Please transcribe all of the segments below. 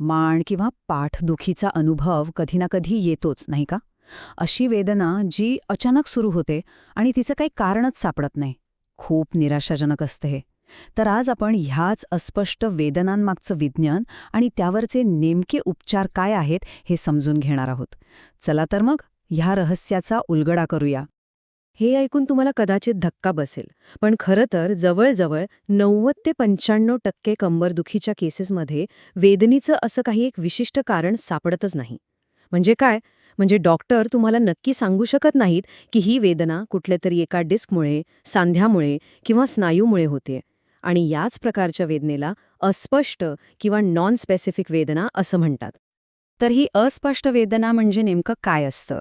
मान किंवा पाठदुखीचा अनुभव कधी ना कधी येतोच नाही का? अशी वेदना जी अचानक सुरू होते आणि तिचं काही कारणच सापडत नाही. खूप निराशाजनक असते हे. तर आज आपण ह्याच अस्पष्ट वेदनांमागचं विज्ञान आणि त्यावरचे नेमके उपचार काय आहेत हे समजून घेणार आहोत. चला तर मग ह्या रहस्याचा उलगडा करूया. हे ऐकून तुम्हाला कदाचित धक्का बसेल. पण खरं तर जवळजवळ नव्वद ते पंच्याण्णव टक्के कंबरदुखीच्या केसेसमध्ये वेदनीचं असं काही एक विशिष्ट कारण सापडतच नाही. म्हणजे काय? म्हणजे डॉक्टर तुम्हाला नक्की सांगू शकत नाहीत की ही वेदना कुठल्या तरी एका डिस्कमुळे सांध्यामुळे किंवा स्नायूमुळे होते. आणि याच प्रकारच्या वेदनेला अस्पष्ट किंवा नॉन स्पेसिफिक वेदना असं म्हणतात. तर ही अस्पष्ट वेदना म्हणजे नेमकं काय असतं?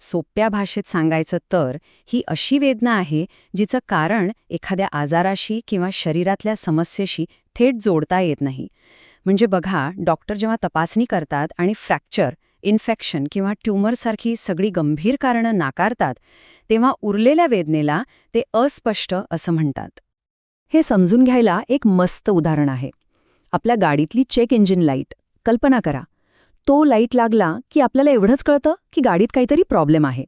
सोप्या भाषेत सांगायचं तर ही अशी वेदना आहे जिचं कारण एखाद्या आजाराशी किंवा शरीरातल्या समस्येशी थेट जोडता येत नाही. म्हणजे बघा डॉक्टर जेव्हा तपासणी करतात आणि फ्रॅक्चर इन्फेक्शन किंवा ट्यूमरसारखी सगळी गंभीर कारणं नाकारतात तेव्हा उरलेल्या वेदनेला ते अस्पष्ट असं म्हणतात. हे समजून घ्यायला एक मस्त उदाहरण आहे. आपल्या गाडीतली चेक इंजिन लाइट. कल्पना करा तो लाइट लागला की आपल्याला एवढंच कळतं की गाडीत काहीतरी प्रॉब्लेम आहे.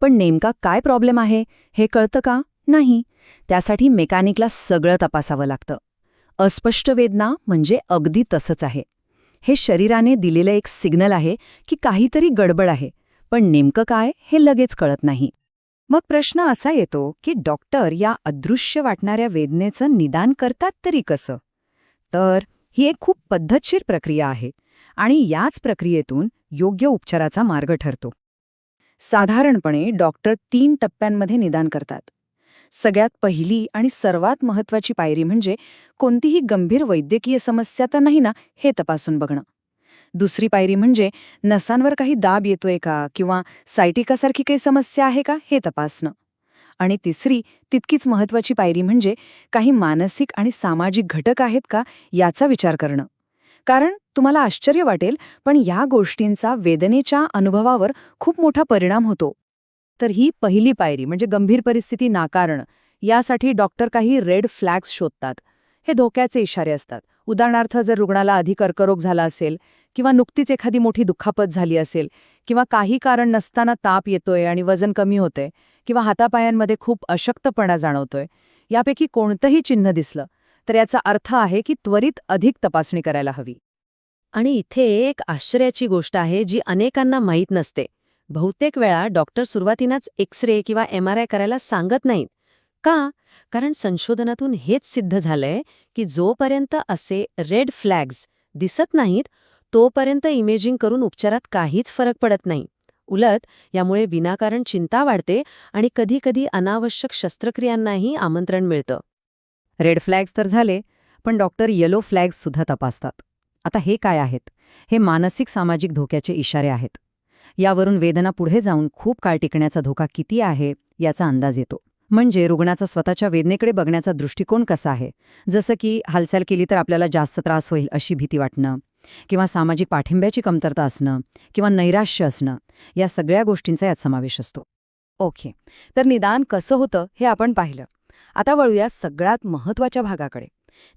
पण नेमका काय प्रॉब्लेम आहे हे कळतं का? नाही. त्यासाठी मेकॅनिकला सगळं तपासावं लागतं. अस्पष्ट वेदना म्हणजे अगदी तसंच आहे. हे शरीराने दिलेलं एक सिग्नल आहे की काहीतरी गडबड आहे पण नेमकं काय हे लगेच कळत नाही. मग प्रश्न असा येतो की डॉक्टर या अदृश्य वाटणाऱ्या वेदनेचं निदान करतात तरी कसं? तर ही एक खूप पद्धतशीर प्रक्रिया आहे. आणि याच प्रक्रियेतून योग्य उपचाराचा मार्ग ठरतो. साधारणपणे डॉक्टर तीन टप्प्यांमध्ये निदान करतात. सगळ्यात पहिली आणि सर्वात महत्वाची पायरी म्हणजे कोणतीही गंभीर वैद्यकीय समस्या तर नाही ना हे तपासून बघणं. दुसरी पायरी म्हणजे नसांवर काही दाब येतोय का किंवा सायटिकासारखी काही समस्या आहे का हे तपासणं. आणि तिसरी तितकीच महत्वाची पायरी म्हणजे काही मानसिक आणि सामाजिक घटक आहेत का याचा विचार करणं. कारण तुम्हाला आश्चर्य वाटेल पण या गोष्टींचा वेदनेच्या अनुभवावर खूप मोठा परिणाम होतो. तर ही पहिली पायरी म्हणजे गंभीर परिस्थिती नाकारणं यासाठी डॉक्टर काही रेड फ्लॅग्स शोधतात. हे धोक्याचे इशारे असतात. उदाहरणार्थ जर रुग्णाला आधी कर्करोग झाला असेल किंवा नुकतीच एखादी मोठी दुखापत झाली असेल किंवा काही कारण नसताना ताप येतोय आणि वजन कमी होतंय किंवा हातापायांमध्ये खूप अशक्तपणा जाणवतोय यापैकी कोणतंही चिन्ह दिसलं तर याचा अर्थ आहे की त्वरित अधिक तपासणी करायला हवी. आणि इथे एक आश्चर्याची गोष्ट आहे जी अनेकांना माहीत नसते. बहुतेक वेळा डॉक्टर सुरुवातीनाच एक्स रे किंवा एम आर आय करायला सांगत नाहीत. का? कारण संशोधनातून हेच सिद्ध झालंय की जोपर्यंत असे रेड फ्लॅग्स दिसत नाहीत तोपर्यंत इमेजिंग करून उपचारात काहीच फरक पडत नाही. उलट यामुळे विनाकारण चिंता वाढते आणि कधीकधी अनावश्यक शस्त्रक्रियांनाही आमंत्रण मिळतं. रेड फ्लॅग्स तर झाले पण डॉक्टर येलो फ्लॅग्ससुद्धा तपासतात. आता हे काय आहेत? हे मानसिक सामाजिक धोक्याचे इशारे आहेत. यावरून वेदना पुढे जाऊन खूप काळ टिकण्याचा धोका किती आहे याचा अंदाज येतो. म्हणजे रुग्णाचा स्वतःच्या वेदनेकडे बघण्याचा दृष्टिकोन कसा आहे? जसं की हालचाल केली तर आपल्याला जास्त त्रास होईल अशी भीती वाटणं किंवा सामाजिक पाठिंब्याची कमतरता असणं किंवा नैराश्य असणं या सगळ्या गोष्टींचा यात समावेश असतो. ओके. तर निदान कसं होतं हे आपण पाहिलं. आता वळूया सगळ्यात महत्त्वाच्या भागाकडे.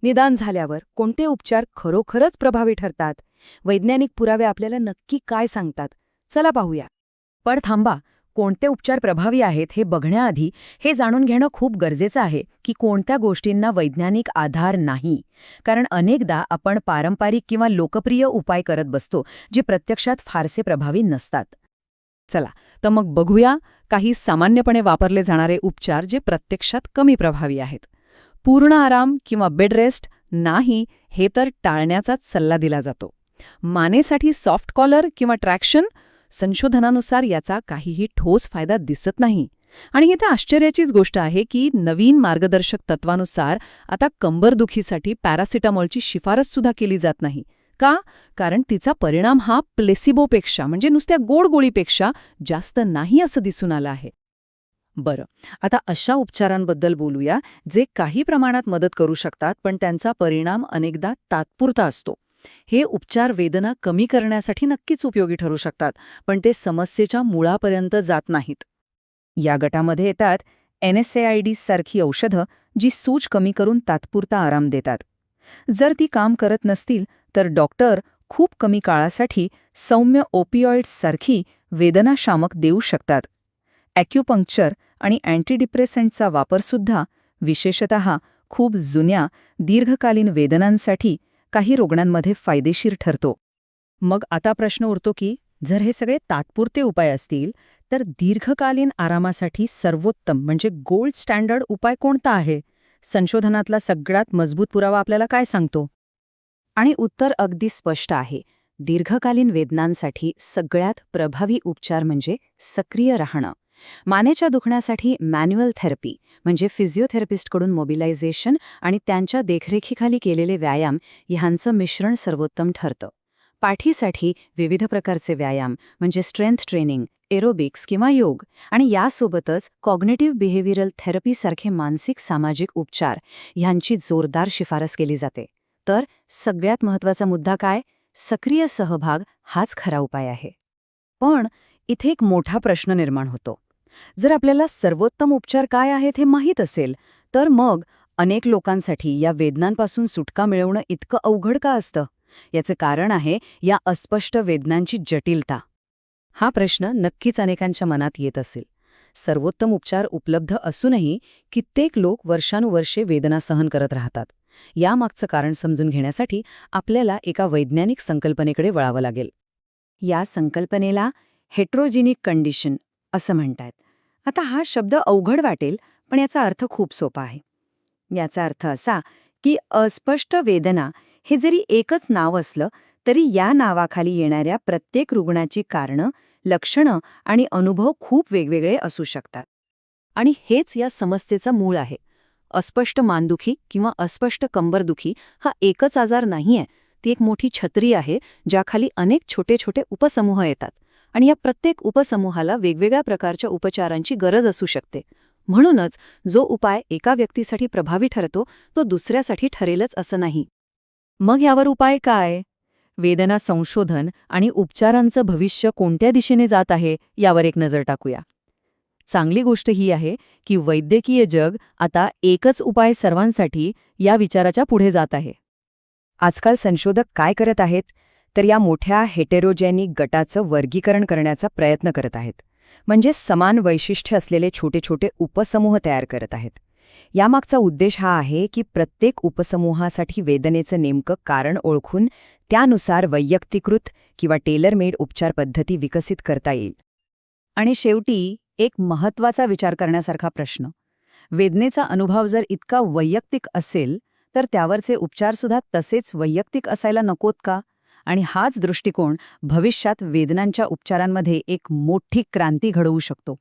निदान झाल्यावर कोणते उपचार खरोखरच प्रभावी ठरतात? वैज्ञानिक पुरावे आपल्याला नक्की काय सांगतात? चला पाहूया. पण थांबा कोणते उपचार प्रभावी आहेत हे बघण्याआधी हे जाणून घेणं खूप गरजेचं आहे की कोणत्या गोष्टींना वैज्ञानिक आधार नाही. कारण अनेकदा आपण पारंपरिक किंवा लोकप्रिय उपाय करत बसतो जे प्रत्यक्षात फारसे प्रभावी नसतात. चला तर मग बघूया काही सामान्यपणे वापरले जाणारे उपचार जे प्रत्यक्षात कमी प्रभावी आहेत. पूर्ण आराम किंवा बेड रेस्ट नाही हे तर टाळण्याचाच सल्ला दिला जातो. मानेसाठी सॉफ्ट कॉलर किंवा ट्रॅक्शन संशोधनानुसार याचा काहीही ठोस फायदा दिसत नाही. आणि ही तर आश्चर्याचीच गोष्ट आहे की नवीन मार्गदर्शक तत्वानुसार आता कंबरदुखीसाठी पॅरासिटामॉलची शिफारस सुद्धा केली जात नाही. का? कारण तिचा परिणाम हा प्लेसिबोपेक्षा म्हणजे नुसत्या गोड गोळीपेक्षा जास्त नाही असं दिसून आलं आहे. बरं आता अशा उपचारांबद्दल बोलूया जे काही प्रमाणात मदत करू शकतात पण त्यांचा परिणाम अनेकदा तात्पुरता असतो. हे उपचार वेदना कमी करण्यासाठी नक्कीच उपयोगी ठरू शकतात पण ते समस्येच्या मुळापर्यंत जात नाहीत. या गटामध्ये येतात एनएसएआयडी सारखी औषधं जी सूज कमी करून तात्पुरता आराम देतात. जर ती काम करत नसतील तर डॉक्टर खूप कमी काळासाठी सौम्य ओपिओइड्ससारखी वेदनाशामक देऊ शकतात. ॲक्युपंक्चर आणि अँटीडिप्रेसंटचा वापरसुद्धा विशेषत खूप जुन्या दीर्घकालीन वेदनांसाठी काही रुग्णांमध्ये फायदेशीर ठरतो. मग आता प्रश्न उरतो की जर हे सगळे तात्पुरते उपाय असतील तर दीर्घकालीन आरामासाठी सर्वोत्तम म्हणजे गोल्ड स्टँडर्ड उपाय कोणता आहे? संशोधनातला सगळ्यात मजबूत पुरावा आपल्याला काय सांगतो? आणि उत्तर अगदी स्पष्ट आहे. दीर्घकालीन वेदनांसाठी सगळ्यात प्रभावी उपचार म्हणजे सक्रिय राहणं. मानेच्या दुखण्यासाठी मॅन्युअल थेरपी म्हणजे फिजिओथेरपिस्टकडून मोबिलायझेशन आणि त्यांच्या देखरेखीखाली केलेले व्यायाम ह्यांचं मिश्रण सर्वोत्तम ठरतं. पाठीसाठी विविध प्रकारचे व्यायाम म्हणजे स्ट्रेंथ ट्रेनिंग एरोबिक्स किंवा योग आणि यासोबतच कॉग्नेटिव्ह बिहेव्हिरल थेरपीसारखे मानसिक सामाजिक उपचार ह्यांची जोरदार शिफारस केली जाते. तर सगळ्यात महत्त्वाचा मुद्दा काय? सक्रिय सहभाग हाच खरा उपाय आहे. पण इथे एक मोठा प्रश्न निर्माण होतो. जर आपल्याला सर्वोत्तम उपचार काय आहेत हे माहीत असेल तर मग अनेक लोकांसाठी या वेदनांपासून सुटका मिळवणं इतकं अवघड का असतं? याचं कारण आहे या अस्पष्ट वेदनांची जटिलता. हा प्रश्न नक्कीच अनेकांच्या मनात येत असेल. सर्वोत्तम उपचार उपलब्ध असूनही कित्येक लोक वर्षानुवर्षे वेदना सहन करत राहतात. यामागचं कारण समजून घेण्यासाठी आपल्याला एका वैज्ञानिक संकल्पनेकडे वळावं लागेल. या संकल्पनेला हेट्रोजिनिक कंडिशन असं म्हणतात. आता हा शब्द अवघड वाटेल पण याचा अर्थ खूप सोपा आहे. याचा अर्थ असा की अस्पष्ट वेदना हे जरी एकच नाव असलं तरी या नावाखाली येणाऱ्या प्रत्येक रुग्णाची कारणं लक्षणं आणि अनुभव खूप वेगवेगळे असू शकतात. आणि हेच या समस्येचं मूळ आहे. अस्पष्ट मानदुखी किंवा अस्पष्ट कंबरदुखी हा एकच आजार नाहीये. ती एक मोठी छत्री आहे ज्याखाली अनेक छोटे छोटे उपसमूह येतात आणि या प्रत्येक उपसमूहाला वेगवेगळ्या प्रकारच्या उपचारांची गरज असू शकते. म्हणूनच जो उपाय एका व्यक्तीसाठी प्रभावी ठरतो तो दुसऱ्यासाठी ठरेलच असं नाही. मग यावर उपाय काय? वेदना संशोधन आणि उपचारांचं भविष्य कोणत्या दिशेने जात आहे यावर एक नजर टाकूया. चांगली गोष्ट ही आहे की वैद्यकीय जग आता एकच उपाय सर्वांसाठी या विचाराच्या पुढे जात आहे. आजकाल संशोधक काय करत आहेत? तर या मोठ्या हेटेरोजेनिक गटाचं वर्गीकरण करण्याचा प्रयत्न करत आहेत. म्हणजे समान वैशिष्ट्य असलेले छोटे छोटे उपसमूह तयार करत आहेत. यामागचा उद्देश हा आहे की प्रत्येक उपसमूहासाठी वेदनेचं नेमकं कारण ओळखून त्यानुसार वैयक्तिकृत किंवा टेलरमेड उपचार पद्धती विकसित करता येईल. आणि शेवटी एक महत्त्वाचा विचार करण्यासारखा प्रश्न. वेदनेचा अनुभव जर इतका वैयक्तिक असेल तर त्यावरचे उपचारसुद्धा तसेच वैयक्तिक असायला नकोत का? आणि हाच दृष्टिकोन भविष्यात वेदनांच्या उपचारांमध्ये एक मोठी क्रांती घडवू शकतो.